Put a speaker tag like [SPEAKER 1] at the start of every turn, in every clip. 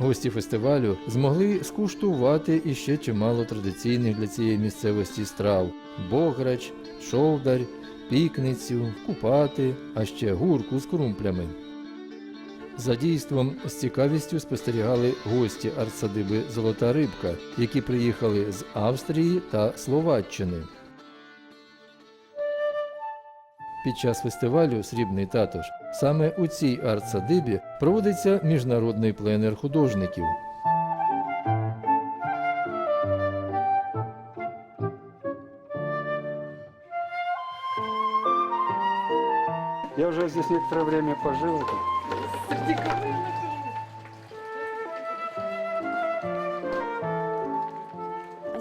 [SPEAKER 1] Гості фестивалю змогли скуштувати іще чимало традиційних для цієї місцевості страв: бограч, шовдар, пікницю, купати, а ще гурку з крумплями. За дійством з цікавістю спостерігали гості артсадиби Золота Рибка, які приїхали з Австрії та Словаччини. Під час фестивалю Срібний татош саме у цій артсадибі проводиться міжнародний пленер художників.
[SPEAKER 2] Я вже здесь некоторое время пожил.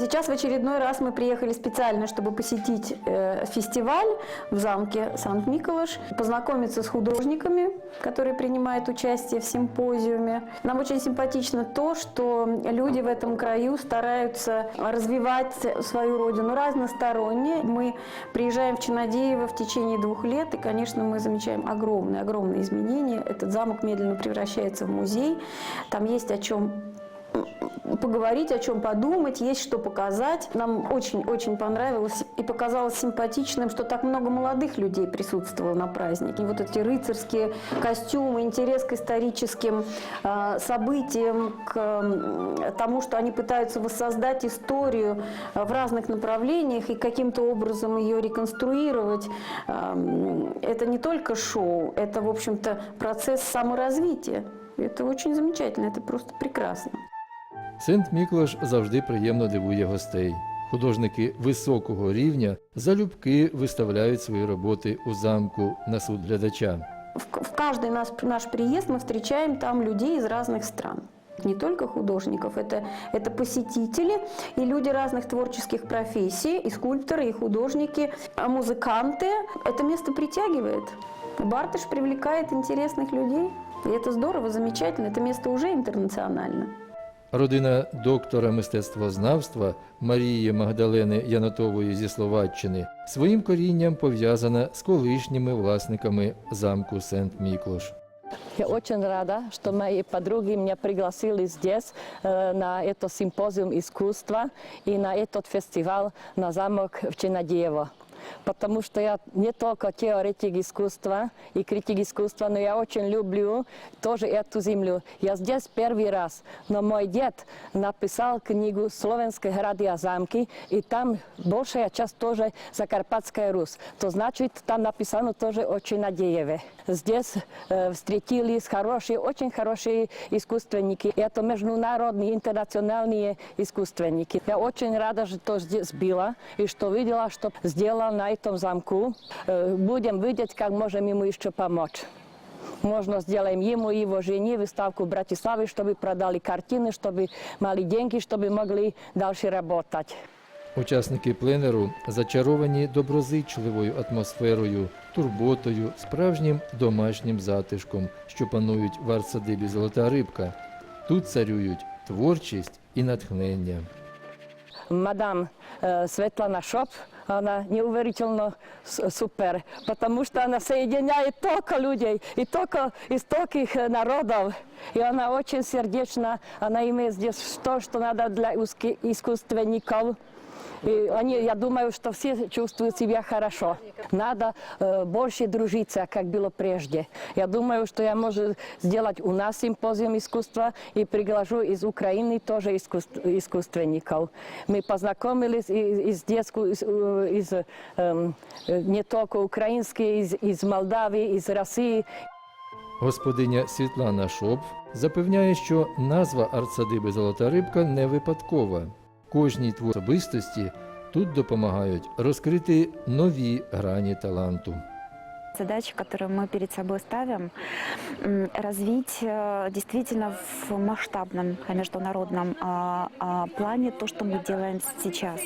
[SPEAKER 3] Сейчас в очередной раз мы приехали специально, чтобы посетить э, фестиваль в замке Санкт-Миколаш, познакомиться с художниками, которые принимают участие в симпозиуме. Нам очень симпатично то, что люди в этом краю стараются развивать свою родину разносторонне. Мы приезжаем в Чинадеево в течение двух лет, и, конечно, мы замечаем огромные, огромные изменения. Этот замок медленно превращается в музей. Там есть о чем поговорить, о чем подумать, есть что показать. Нам очень-очень понравилось и показалось симпатичным, что так много молодых людей присутствовало на празднике. И вот эти рыцарские костюмы, интерес к историческим э, событиям, к м, тому, что они пытаются воссоздать историю э, в разных направлениях и каким-то образом ее реконструировать. Эм, Это не только шоу, это, в общем-то, процесс саморазвития. Это очень замечательно, это просто прекрасно.
[SPEAKER 1] Сент Міклаш завжди приємно дивує гостей. Художники високого рівня залюбки виставляють свої роботи у замку на суд глядача.
[SPEAKER 3] В, в каждый наш, наш приезд мы встречаем там людей из разных стран. Не только художников, это, это посетители и люди разных творческих профессий, и скульпторы, и художники, а музыканты. Это место притягивает. Бартыш привлекает интересных людей. И это здорово, замечательно. Это место уже интернационально.
[SPEAKER 1] Родина доктора мистецтвознавства Марії Магдалени Янатової зі Словаччини своїм корінням пов'язана з колишніми власниками замку Сент Міклош.
[SPEAKER 4] Я очень рада, что мои подруги меня пригласили здесь э, на это симпозиум искусства и на этот фестиваль на замок в Чинадеево. Потому что я не только теоретик искусства и критик искусства, но я очень люблю тоже эту землю. Я здесь первый раз, но мой дед написал книгу «Словенские города и замки», и там большая часть тоже Закарпатская Русь. То значит, там написано тоже о Чинадееве. Здесь э, встретились хорошие, очень хорошие искусственники. Это международные, интернациональные искусственники. Я очень рада, что здесь была и что видела, что сделал на этом замку. Э, Будем видеть, как можем ему еще помочь. Можно сделаем ему и его жене выставку в Братиславе, чтобы продали картины, чтобы мали деньги, чтобы могли дальше работать.
[SPEAKER 1] Учасники пленеру зачаровані доброзичливою атмосферою, турботою, справжнім домашнім затишком, що панують в артсадибі Золота Рибка. Тут царюють творчість і натхнення.
[SPEAKER 4] мадам э, Светлана Шоп, Она неуверительно супер, потому что она соединяет только людей и только из таких э, народов. И она очень сердечна, она имеет здесь то, что надо для искусственников. И они, я думаю, что все чувствуют себя хорошо. Надо э, больше дружиться, как было прежде. Я думаю, что я могу сделать у нас симпозиум искусства и приглашу из Украины тоже искусств- искусственников. Мы познакомились и- из из, э, из, эм, э, не только украинские, из, из Молдавии, из России.
[SPEAKER 1] Господиня Світлана Шопф запевняє, що назва артсадиби Золота Рибка не випадкова. Кожній твор особистості тут допомагають розкрити нові грані таланту.
[SPEAKER 5] Задача, которую мы перед собой ставим, м, развить э, действительно в масштабном э, международном а, а, плане то, что мы делаем сейчас.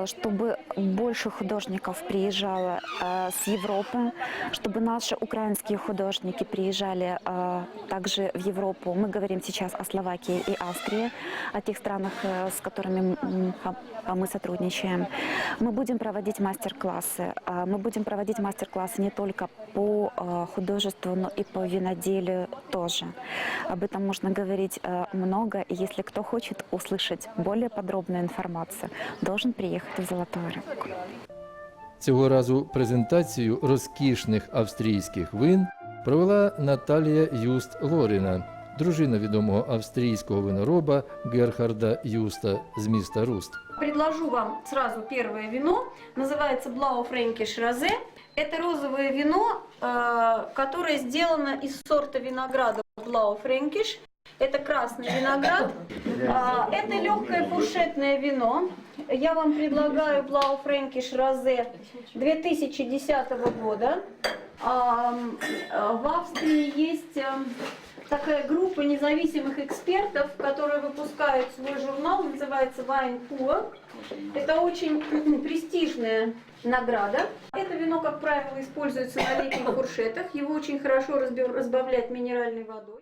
[SPEAKER 5] Э, Чтобы больше художников приезжало э, с Европы, чтобы наши украинские художники приезжали э, также в Европу. Мы говорим сейчас о Словакии и Австрии, о тех странах, с которыми а, мы сотрудничаем. Мы будем проводить мастер-классы. Мы будем проводить мастер-классы не только по художеству, но и по виноделию тоже. Об этом можно говорить много, и если кто хочет услышать более подробную информацию, должен приехать в Золотую Рыбку.
[SPEAKER 1] Цього разу презентацію розкішних австрійських вин провела Наталія Юст Лоріна, дружина відомого австрійського винороба Герхарда Юста з міста Руст.
[SPEAKER 3] Предложу вам сразу первое вино. Называется Blau Fränkisch Rosé. Это розовое вино, э, которое сделано из сорта винограда Blau Fränkisch. Это красный виноград. А, Это легкое фуршетное вино. Я вам предлагаю Blau Fränkisch Rosé 2010 года. А, э, В Австрии есть э, такая группа независимых экспертов, которые выпускают свой журнал, называется Wine Pur. Это очень престижная награда. Это вино, как правило, используется на летних фуршетах. Его очень хорошо разбавлять минеральной водой.